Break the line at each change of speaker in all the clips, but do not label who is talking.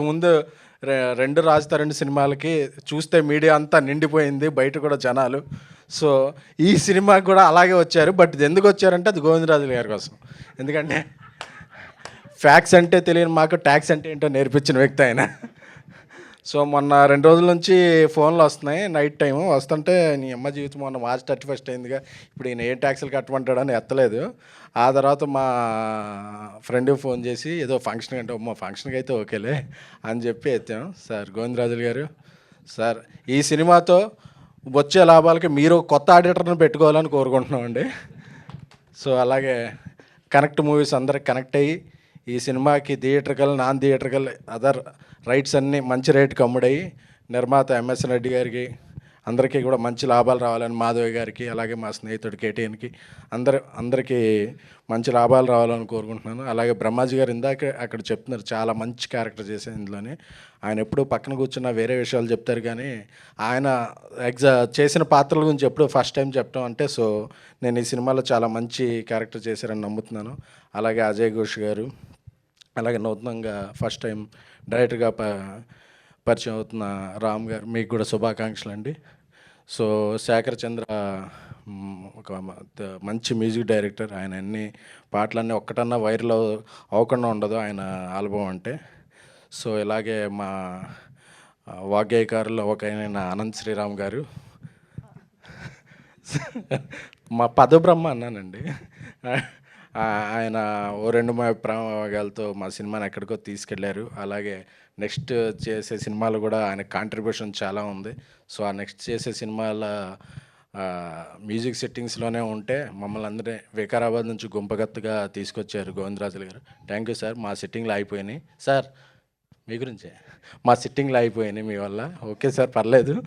ముందు రెండు రాజుతా రెండు సినిమాలకి చూస్తే మీడియా అంతా నిండిపోయింది బయట కూడా జనాలు. సో ఈ సినిమాకి కూడా అలాగే వచ్చారు. బట్ ఎందుకు వచ్చారంటే అది గోవిందరాజు గారి కోసం. ఎందుకంటే ఫ్యాక్స్ అంటే తెలియని మాకు ట్యాక్స్ అంటే ఏంటో నేర్పించిన వ్యక్తి ఆయన. సో మొన్న రెండు రోజుల నుంచి ఫోన్లు వస్తున్నాయి నైట్ టైం వస్తుంటే నీ అమ్మ జీవితం మొన్న మార్చి థర్టీ ఫస్ట్ అయిందిగా. ఇప్పుడు ఈయన ఏ ట్యాక్స్లు కట్టమంటాడని ఎత్తలేదు. ఆ తర్వాత మా ఫ్రెండ్కి ఫోన్ చేసి ఏదో ఫంక్షన్ అంటే మా ఫంక్షన్కి అయితే ఓకేలే అని చెప్పి ఎత్తాం. సార్ గోవిందరాజులు గారు సార్ ఈ సినిమాతో వచ్చే లాభాలకి మీరు కొత్త ఆడిటర్ని పెట్టుకోవాలని కోరుకుంటున్నామండి. సో అలాగే కనెక్ట్ మూవీస్ అందరికి కనెక్ట్ అయ్యి ఈ సినిమాకి theatrical non theatrical other rights అన్నీ మంచి రేటుకి అమ్ముడయ్యి నిర్మాత ఎంఎస్ రెడ్డి గారికి అందరికీ కూడా మంచి లాభాలు రావాలని మాధవి గారికి అలాగే మా స్నేహితుడు కేటీఎన్కి అందరు అందరికీ మంచి లాభాలు రావాలని కోరుకుంటున్నాను. అలాగే బ్రహ్మాజీ గారు ఇందాక అక్కడ చెప్తున్నారు చాలా మంచి క్యారెక్టర్ చేసే ఇందులోనే. ఆయన ఎప్పుడు పక్కన కూర్చున్న వేరే విషయాలు చెప్తారు కానీ ఆయన ఎగ్జా చేసిన పాత్రల గురించి ఎప్పుడు ఫస్ట్ టైం చెప్పడం అంటే సో నేను ఈ సినిమాలో చాలా మంచి క్యారెక్టర్ చేశారని నమ్ముతున్నాను. అలాగే అజయ్ ఘోష్ గారు అలాగే నూతనంగా ఫస్ట్ టైం డైరెక్టర్గా ప పరిచయం అవుతున్న రామ్ గారు మీకు కూడా శుభాకాంక్షలు అండి సో శేఖర్ చంద్ర ఒక మంచి మ్యూజిక్ డైరెక్టర్. ఆయన అన్ని పాటలన్నీ ఒక్కటన్నా వైరల్ అవ్వకుండా ఉండదు ఆయన ఆల్బమ్ అంటే. సో ఇలాగే మా ఆ, వాగ్గేయకారులో ఒక ఆయన అనంత్ శ్రీరామ్ గారు. మా పదబ్రహ్మ అన్నానండి. ఆయన ఓ రెండు మా ప్రేమగాలతో మా సినిమాని ఎక్కడికో తీసుకెళ్ళారు. అలాగే నెక్స్ట్ చేసే సినిమాలు కూడా ఆయన కాంట్రిబ్యూషన్ చాలా ఉంది. సో ఆ నెక్స్ట్ చేసే సినిమాల మ్యూజిక్ సెట్టింగ్స్లోనే ఉంటే మమ్మల్ని అందరినీ వికారాబాద్ నుంచి గుంపగత్తుగా తీసుకొచ్చారు గోవిందరాజులు గారు. థ్యాంక్ యూ సార్ మా సిట్టింగ్లు అయిపోయినాయి. సార్ మీ గురించే. మా సిట్టింగ్లు అయిపోయినాయి మీ వల్ల. ఓకే సార్ పర్లేదు.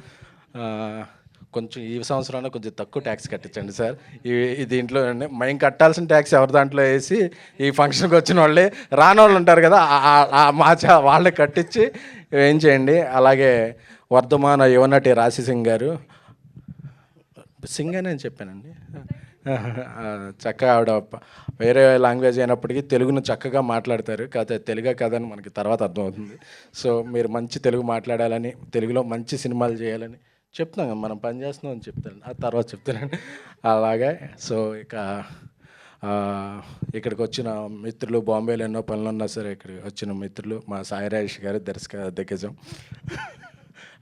కొంచెం ఈ సంవత్సరంలో కొంచెం తక్కువ ట్యాక్స్ కట్టించండి సార్. ఈ దీంట్లో మేము కట్టాల్సిన ట్యాక్స్ ఎవరి దాంట్లో వేసి ఈ ఫంక్షన్కి వచ్చిన వాళ్ళే రాని వాళ్ళు ఉంటారు కదా ఆ- మా చా కట్టించి ఏం చేయండి. అలాగే వర్ధమాన యువనటి రాశి సింగ్ గారు. సింగ్ అని నేను చెప్పానండి. చక్కగా ఆవిడ వేరే లాంగ్వేజ్ అయినప్పటికీ తెలుగును చక్కగా మాట్లాడతారు. కాకపోతే తెలుగే కదని మనకి తర్వాత అర్థమవుతుంది. సో మీరు మంచి తెలుగు మాట్లాడాలని తెలుగులో మంచి సినిమాలు చేయాలని చెప్తున్నాం కదా, మనం పని చేస్తున్నాం అని చెప్తాను ఆ తర్వాత చెప్తానండి అలాగే సో ఇక ఇక్కడికి వచ్చిన మిత్రులు బాంబేలో ఎన్నో పనులు ఉన్నా సరే ఇక్కడికి వచ్చిన మిత్రులు మా సాయి రాజేష్ గారు దర్శక దిగ్గజం.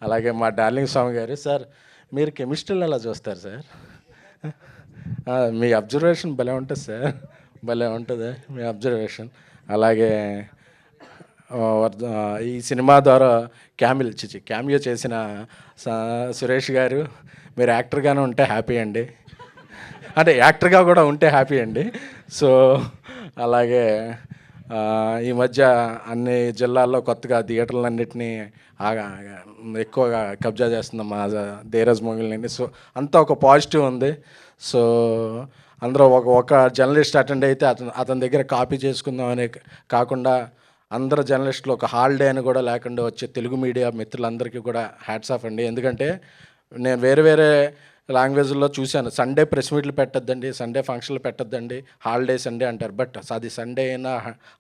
అలాగే మా డార్లింగ్ స్వామి గారు సార్ మీరు కెమిస్ట్రీలో ఎలా చూస్తారు సార్? మీ అబ్జర్వేషన్ భలే ఉంటుంది సార్. భలే ఉంటుంది మీ అబ్జర్వేషన్. అలాగే ఈ సినిమా ద్వారా క్యామిల్ చిచి క్యామియో చేసిన స- సురేష్ గారు మీరు యాక్టర్గానే ఉంటే హ్యాపీ అండి. అంటే యాక్టర్గా కూడా ఉంటే హ్యాపీ అండి. సో అలాగే ఈ మధ్య అన్ని జిల్లాల్లో కొత్తగా థియేటర్లన్నింటినీ ఎక్కువగా కబ్జా చేస్తుంది మా ధీరజ్ మొగిలిని సో అంతా ఒక పాజిటివ్ ఉంది. సో అందరూ ఒక ఒక జర్నలిస్ట్ అటెండ్ అయితే అతను అతని దగ్గర కాపీ చేసుకుందాం అనే కాకుండా అందరు జర్నలిస్టులు ఒక హాలిడే అని కూడా లేకుండా వచ్చే తెలుగు మీడియా మిత్రులందరికీ కూడా హ్యాట్స్ ఆఫ్ అండి. ఎందుకంటే నేను వేరే వేరే లాంగ్వేజ్లో చూశాను. సండే ప్రెస్ మీట్లు పెట్టద్దండి సండే ఫంక్షన్లు పెట్టద్దండి హాలిడే సండే అంటారు. బట్ అది సండే అయినా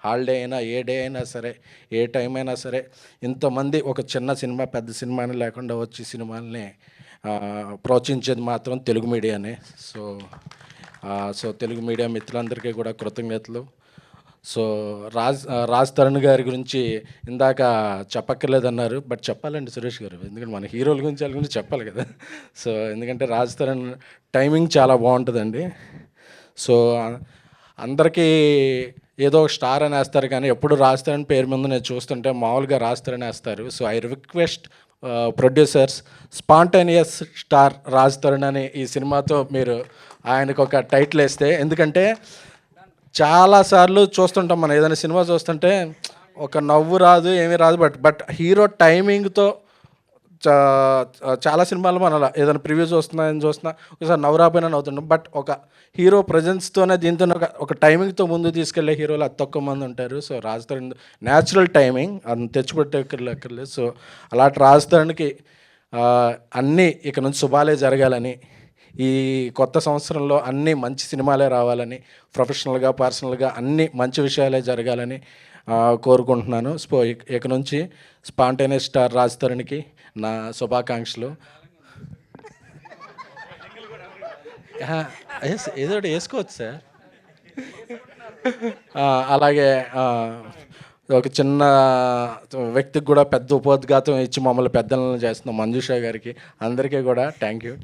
హాలిడే అయినా ఏ డే అయినా సరే ఏ టైం అయినా సరే ఇంతమంది ఒక చిన్న సినిమా పెద్ద సినిమాని లేకుండా వచ్చి సినిమాల్ని ప్రోత్సహించేది మాత్రం తెలుగు మీడియానే. సో సో తెలుగు మీడియా మిత్రులందరికీ కూడా కృతజ్ఞతలు. సో రాజ్ రాజ్ తరుణ్ గారి గురించి ఇందాక చెప్పక్కర్లేదన్నారు బట్ చెప్పాలండి సురేష్ గారు. ఎందుకంటే మన హీరోల గురించి వాళ్ళ గురించి చెప్పాలి కదా. సో ఎందుకంటే రాజ్ తరుణ్ టైమింగ్ చాలా బాగుంటుందండి. సో అందరికీ ఏదో స్టార్ అని వేస్తారు కానీ ఎప్పుడు రాస్తారని పేరు ముందు నేను చూస్తుంటే మామూలుగా రాస్తారని వేస్తారు. So I request producers spontaneous star Raj Tarun అని ఈ సినిమాతో మీరు ఆయనకు ఒక టైటిల్ వేస్తే ఎందుకంటే చాలాసార్లు చూస్తుంటాం మనం. ఏదైనా సినిమా చూస్తుంటే ఒక నవ్వు రాదు ఏమీ రాదు. బట్ బట్ హీరో టైమింగ్తో చాలా సినిమాలు మనం అలా ఏదైనా ప్రివ్యూ చూస్తున్నా ఏం చూస్తున్నా ఒకసారి నవ్వురాపోయినా నవ్వుతుంటాం. బట్ ఒక హీరో ప్రజెన్స్తోనే దీంతో ఒక ఒక టైమింగ్తో ముందు తీసుకెళ్ళే హీరోలు అతి తక్కువ మంది ఉంటారు. సో రాజతరణ్ న్యాచురల్ టైమింగ్ అది తెచ్చిపెట్టక్కర్లేదు సో అలాంటి రాజతరణ్కి అన్నీ ఇక నుంచి శుభాలే జరగాలని ఈ కొత్త సంవత్సరంలో అన్ని మంచి సినిమాలే రావాలని ప్రొఫెషనల్గా పర్సనల్గా అన్ని మంచి విషయాలే జరగాలని కోరుకుంటున్నాను. స్పో ఇక- నుంచి స్పాంటేనియస్ స్టార్ రాజ్ తరుణ్కి నా శుభాకాంక్షలు. ఏదో ఒకటి వేసుకోవచ్చు సార్. అలాగే ఒక చిన్న వ్యక్తికి కూడా పెద్ద ఉపోద్ఘాతం ఇచ్చి మమ్మల్ని పెద్దలను చేస్తున్న. మంజుషా గారికి అందరికీ కూడా థ్యాంక్ యూ.